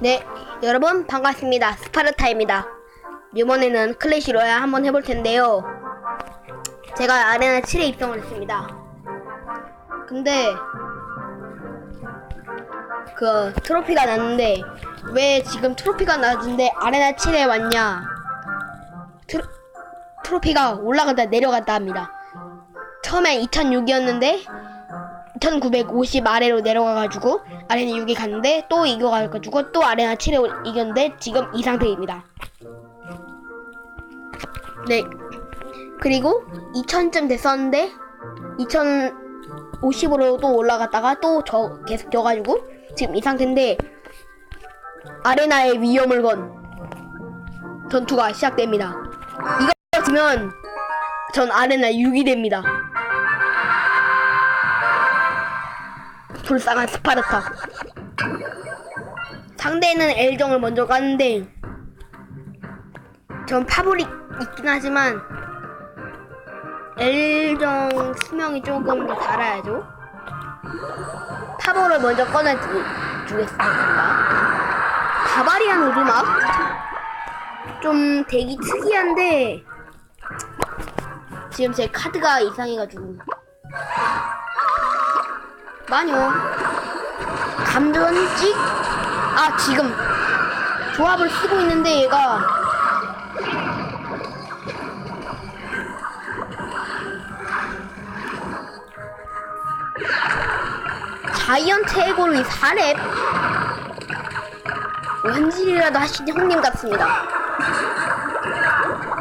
네, 여러분 반갑습니다. 스파르타입니다. 이번에는 클래시 로얄 한번 해볼 텐데요. 제가 아레나 7에 입성을 했습니다. 근데 그 트로피가 났는데 왜 지금 트로피가 났는데 아레나 7에 왔냐? 트로, 트로피가 올라갔다 내려갔다 합니다. 처음엔 2006이었는데 1950 아래로 내려가가지고 아레나 6에 갔는데 또 이겨가지고 또 아레나 7에 이겼는데 지금 이 상태입니다. 네. 그리고 2000쯤 됐었는데 2050으로 또 올라갔다가 또 저 계속 져가지고 지금 이 상태인데 아레나의 위험을 건 전투가 시작됩니다. 이거 지면 전 아레나 6이 됩니다. 불쌍한 스파르타. 상대는 엘정을 먼저 가는데 전 파볼이 있긴 하지만 엘정 수명이 조금 더 달아야죠. 파볼을 먼저 꺼내주겠습니다. 바바리안 오르막 좀 되게 특이한데 지금 제 카드가 이상해가지고 마녀 감전찍. 아 지금. 조합을 쓰고 있는데 얘가. 자이언트 해골이 4렙. 현질이라도 하시는 형님 같습니다.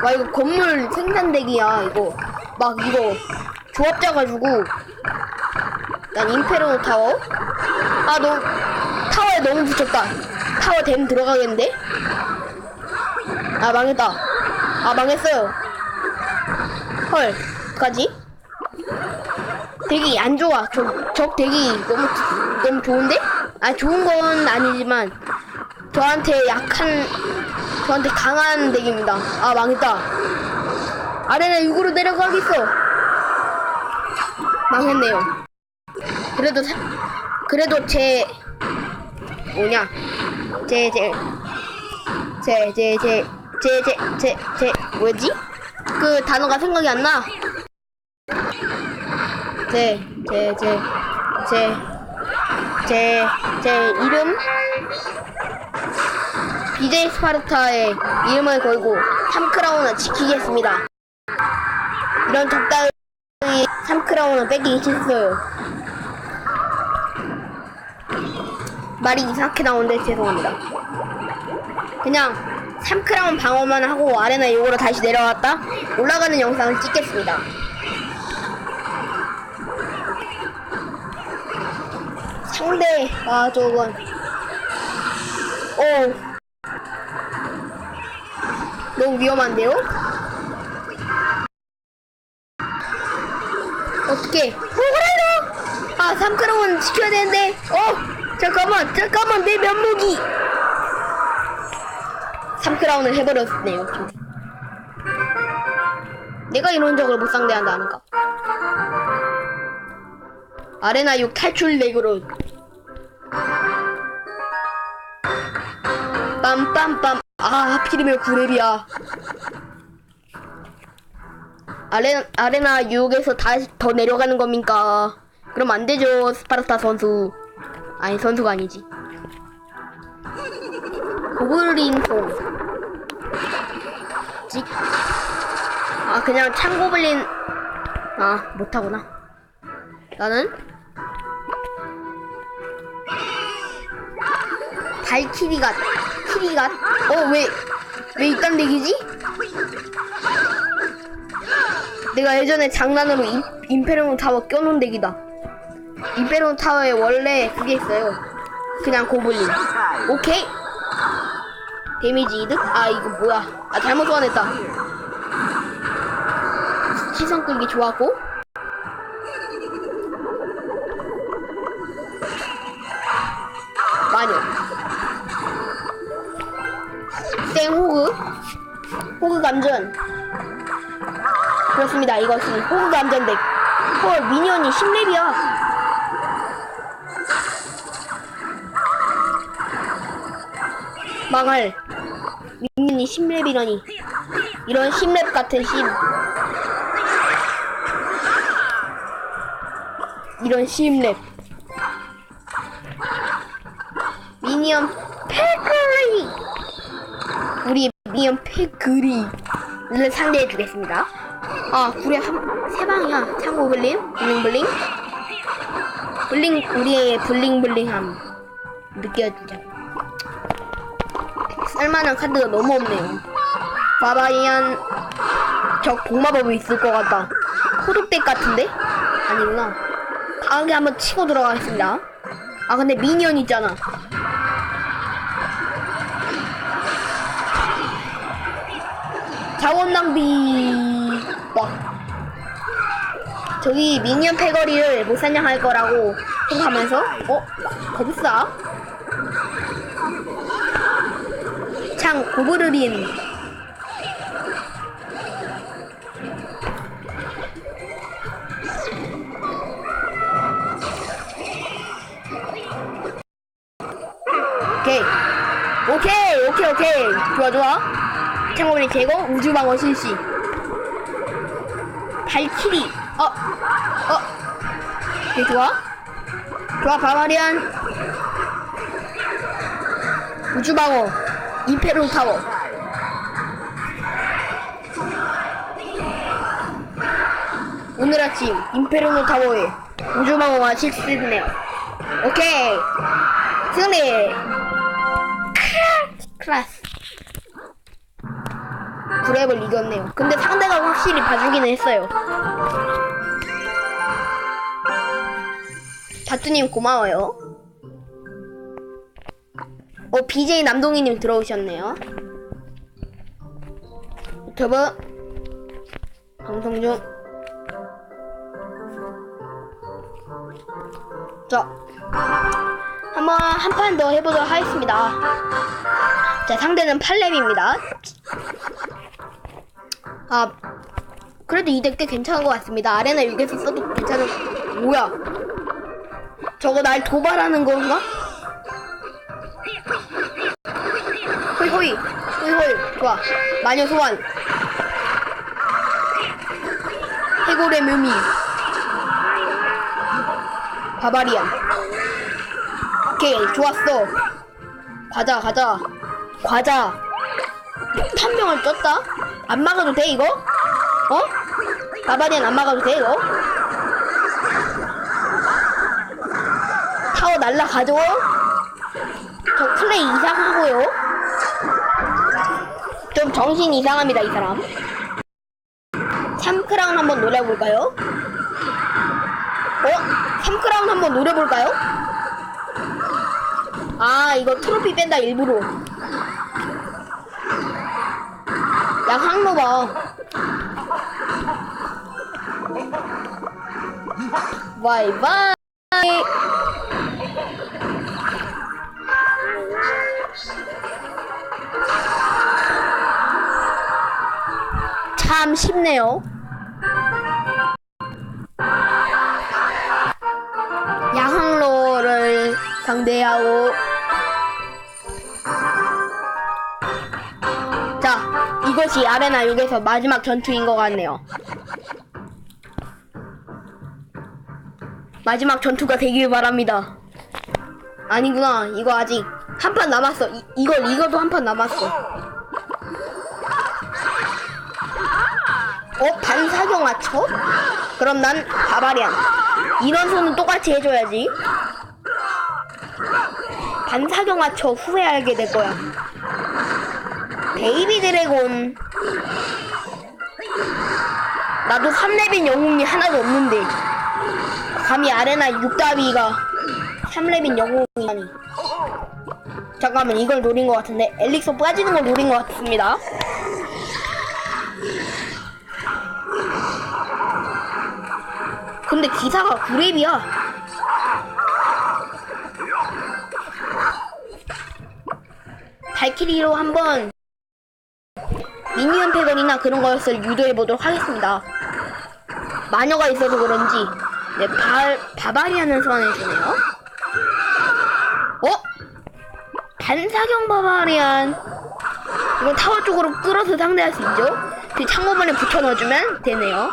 와 이거 건물 생산대기야 이거. 막 이거 조합 짜가지고 난 임페로 타워. 아 너무 타워에 너무 붙였다. 타워 댐 들어가겠는데? 아 망했다. 아 망했어요. 헐 어떡하지? 되게 안 좋아. 적, 적 되게 너무 너무 좋은데? 아 좋은 건 아니지만 저한테 약한 저한테 강한 덱입니다. 아 망했다. 아래는 6으로 내려가겠어. 망했네요 그래도 사, 그래도 제 뭐냐 제 제 제 제 제 제 제 제 제 뭐지 그 단어가 생각이 안 나. 제 제 제 제 제 제 이름 BJ 스파르타의 이름을 걸고 3크라운을 지키겠습니다. 이런 적당히 3크라운을 뺏기기 싫어요. 말이 이상하게 나오는데 죄송합니다. 그냥 3크라운 방어만 하고 아레나 요거로 다시 내려왔다 올라가는 영상을 찍겠습니다. 상대 아 저건 오 너무 위험한데요? 어떻게? 호그라이더! 아 3크라운 지켜야 되는데 어 잠깐만 잠깐만 내 면목이 3크라운을 해버렸네요. 좀. 내가 이런 적을 못 상대한다 하니까. 아레나 6 탈출 렉으로 빰빰빰 아 하필이면 9렙이야 아레, 아레나 6에서 다시 더 내려가는 겁니까 그럼 안 되죠 스파르타 선수 아니 선수가 아니지. 고블린송. 찍. 아 그냥 창고블린. 아 못하구나. 나는? 발키리가 키리가 어왜 왜 이딴 덱이지? 내가 예전에 장난으로 임, 임페리온 타워 껴놓은 덱이다 임페리온 타워에 원래 그게 있어요. 그냥 고블린. 오케이. 데미지 이득? 아 이거 뭐야? 아 잘못 소환했다. 시선 끌기 좋았고. 마녀. 땡 호그. 호그 감전. 그렇습니다. 이것은 호그 감전 덱 헐 미니언이 10렙이야 망할. 민민이 10렙이라니. 이런 10렙 같은 심. 이런 10렙. 미니언 패그리! 우리 미니언 패그리를 상대해 주겠습니다. 아, 구리 한, 세 방이야. 창고 블링, 블링 블링. 블링, 우리의 블링 블링함. 느껴주자. 쓸만한 카드가 너무 없네요. 바바리안, 저 복마법이 있을 것 같다. 호독덱 같은데? 아니구나. 강하게 한번 치고 들어가겠습니다. 아, 근데 미니언 있잖아. 자원 낭비. 와. 저기 미니언 패거리를 못 사냥할 거라고 생각하면서 어? 겁싸? 창 고브르린 오케이. 오케이 오케이 오케이. 좋아 좋아. 창고블린 제거 우주방어 실시. 발키리. 어? 어? 오케이 좋아. 좋아 바바리안 우주방어 임페로 타워. 오늘 아침 임페르노 타워에 우주방어가 실시되네요. 오케이. 승리. 클라스. 구랩을 이겼네요. 근데 상대가 확실히 봐주기는 했어요. 다투님 고마워요 어 BJ 남동희님 들어오셨네요 유튜브 방송 중 자, 한번 한 판 더 해보도록 하겠습니다. 자, 상대는 8렙입니다. 아, 그래도 이덱꽤 괜찮은 것 같습니다. 아레나 6에서 써도 괜찮은, 뭐야? 저거 날 도발하는 건가? 호이 호이, 호이 호이, 좋아. 마녀 소환. 해골의 묘미. 바바리안. 오케이, 좋았어. 가자. 과자. 한 명을 쪘다? 안 막아도 돼, 이거? 어? 바바리안 안 막아도 돼, 이거? 타워 날라가죠? 저 플레이 이상하고요. 좀 정신 이상합니다, 이 사람. 삼크라운 한번 노려볼까요? 어? 삼크라운 한번 노려볼까요? 아, 이거 트로피 뺀다, 일부러. 야, 항로 봐. 바이바이. 참 쉽네요. 야항로를 상대하고. 자 이것이 아레나 6에서 마지막 전투인 것 같네요. 마지막 전투가 되길 바랍니다. 아니구나. 이거 아직 한 판 남았어. 이, 이걸 이거도 한 판 남았어 어? 반사경 맞춰? 그럼 난 바바리안 인원수는 똑같이 해줘야지. 반사경 맞춰 후회하게 될 거야. 베이비 드래곤. 나도 3렙인 영웅이 하나도 없는데. 감히 아레나 6다비가 3렙인 영웅이라니. 잠깐만 이걸 노린 것 같은데. 엘릭서 빠지는 걸 노린 것 같습니다 근데 기사가 9렙이야 발키리로 한번 미니언 패건이나 그런 것을 유도해 보도록 하겠습니다. 마녀가 있어서 그런지 네, 바, 바바리안을 소환해 주네요. 어? 반사경 바바리안. 이거 타워 쪽으로 끌어서 상대할 수 있죠? 그 창고문에 붙여 넣어주면 되네요.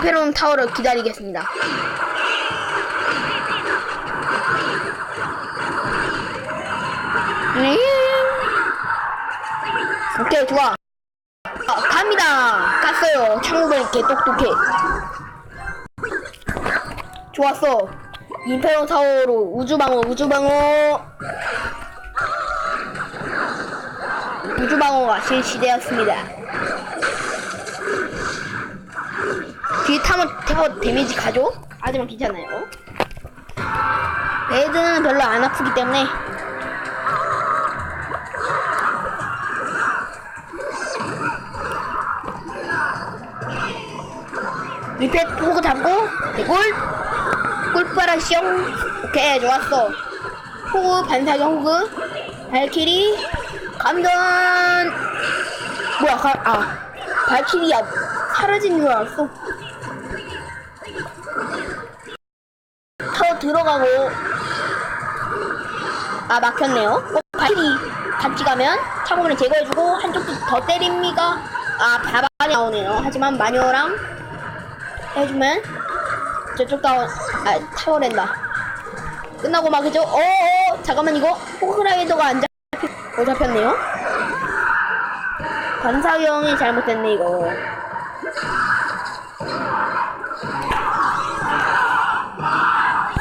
임페론 타워를 기다리겠습니다. 네. 오케이, 좋아. 아, 갑니다. 갔어요. 창문 이렇게 똑똑해. 좋았어. 임페론 타워로 우주방어, 우주방어. 우주방어가 실시되었습니다. 뒤에 타면 타워 데미지 가죠? 하지만 괜찮아요. 레드는 별로 안 아프기 때문에. 밑에 호그 잡고 대골. 꿀빠라시용 오케이 좋았어. 호그 반사경 호그. 발키리. 감전. 뭐야 가, 아. 발키리야. 사라진 줄 알았어 들어가고. 아 막혔네요. 어, 발키리 같이 가면 차고문을 제거해주고 한쪽도 더 때립니까 아 바바리 나오네요. 하지만 마녀랑 해주면 저쪽 타워 아 타워랜다 끝나고 막 그죠? 어어 잠깐만 이거 호크라이더가 안 잡히 어 잡혔네요. 반사경이 잘못됐네 이거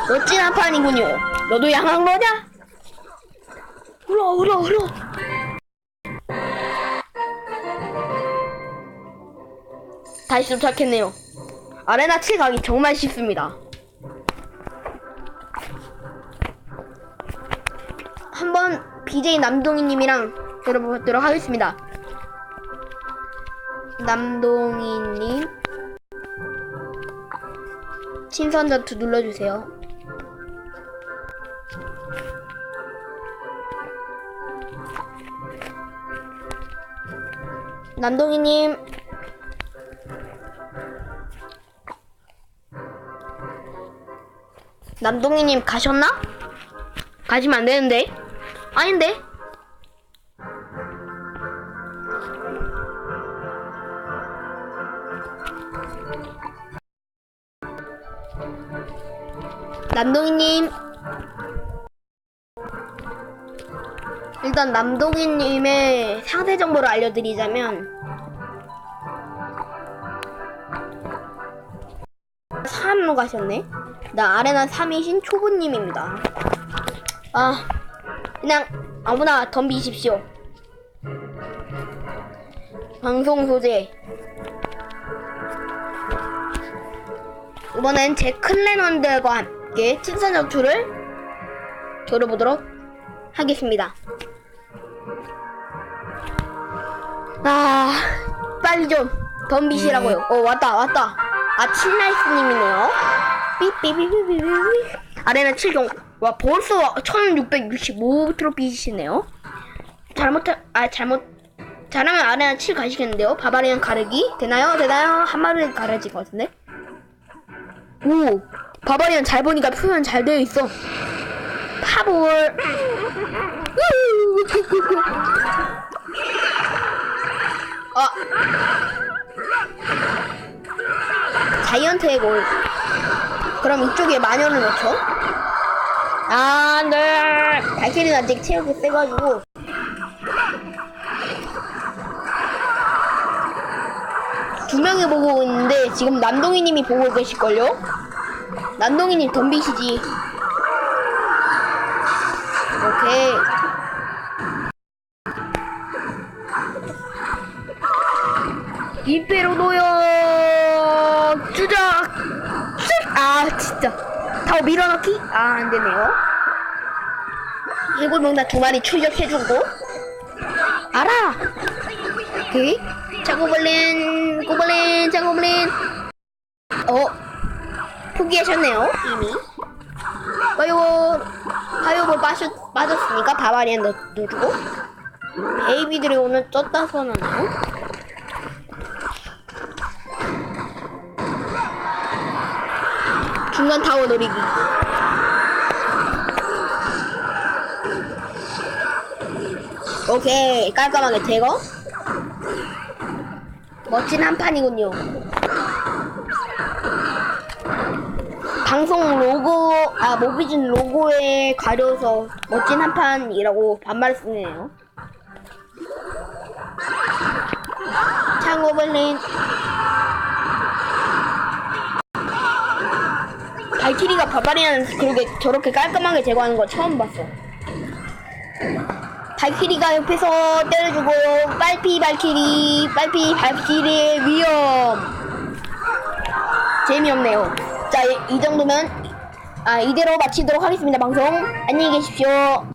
멋진 한 판이군요 너도 양한 거냐 흘러 흘러 흘러 다시 도착했네요 아레나 7 가기 정말 쉽습니다. 한번 BJ 남동희님이랑 들어보도록 하겠습니다. 남동희님 신선 전투 눌러주세요. 남동희님 남동희님 가셨나? 가시면 안 되는데. 아닌데? 남동희님. 일단 남동희님의 상세 정보를 알려드리자면 3로 가셨네. 나 아레나 3이신 초보님입니다. 아, 그냥 아무나 덤비십시오. 방송 소재. 이번엔 제 클랜원들과 함께 친선 전투를 겨뤄보도록 하겠습니다. 아, 빨리 좀 덤비시라고요. 어, 왔다, 왔다. 아, 칠나이스님이네요. 삐삐삐삐삐삐. 아레나 7종. 와, 벌써 1665 트로피시네요. 잘못, 아, 잘못, 잘하면 아레나 7 가시겠는데요? 바바리안 가르기? 되나요? 되나요? 한 마리 가르질 것 같은데? 오! 바바리안 잘 보니까 표현 잘 되어 있어. 파볼. 아. 자이언트의 골. 그럼 이쪽에 마녀를 넣죠? 아, 네. 발키리는 아직 체력이 세가지고. 두 명이 보고 있는데 지금 남동희님이 보고 계실걸요? 남동희님 덤비시지. 오케이. 이페로 노여. 주작. 쓱! 아 진짜. 다 밀어넣기? 아 안되네요. 일곱 명다 두 마리 출격해주고. 알아. 오케이. 자고블린 고블린 자고블린. 어? 포기하셨네요 이미. 파이오 파이오볼 빠졌, 빠졌으니까 바바리안 넣, 넣어주고. 베이비들이 오늘 쪘다 선하나요? 중간 타워 노리기. 오케이 깔끔하게 제거. 멋진 한 판이군요. 방송 로고 아 모비진 로고에 가려서 멋진 한 판이라고 반말 쓰네요. 창고블린 발키리가 바바리안 그렇게 저렇게 깔끔하게 제거하는 거 처음 봤어. 발키리가 옆에서 때려주고 빨피 발키리 빨피 발키리의 위험 재미없네요. 자 이 정도면 아 이대로 마치도록 하겠습니다 방송 안녕히 계십시오.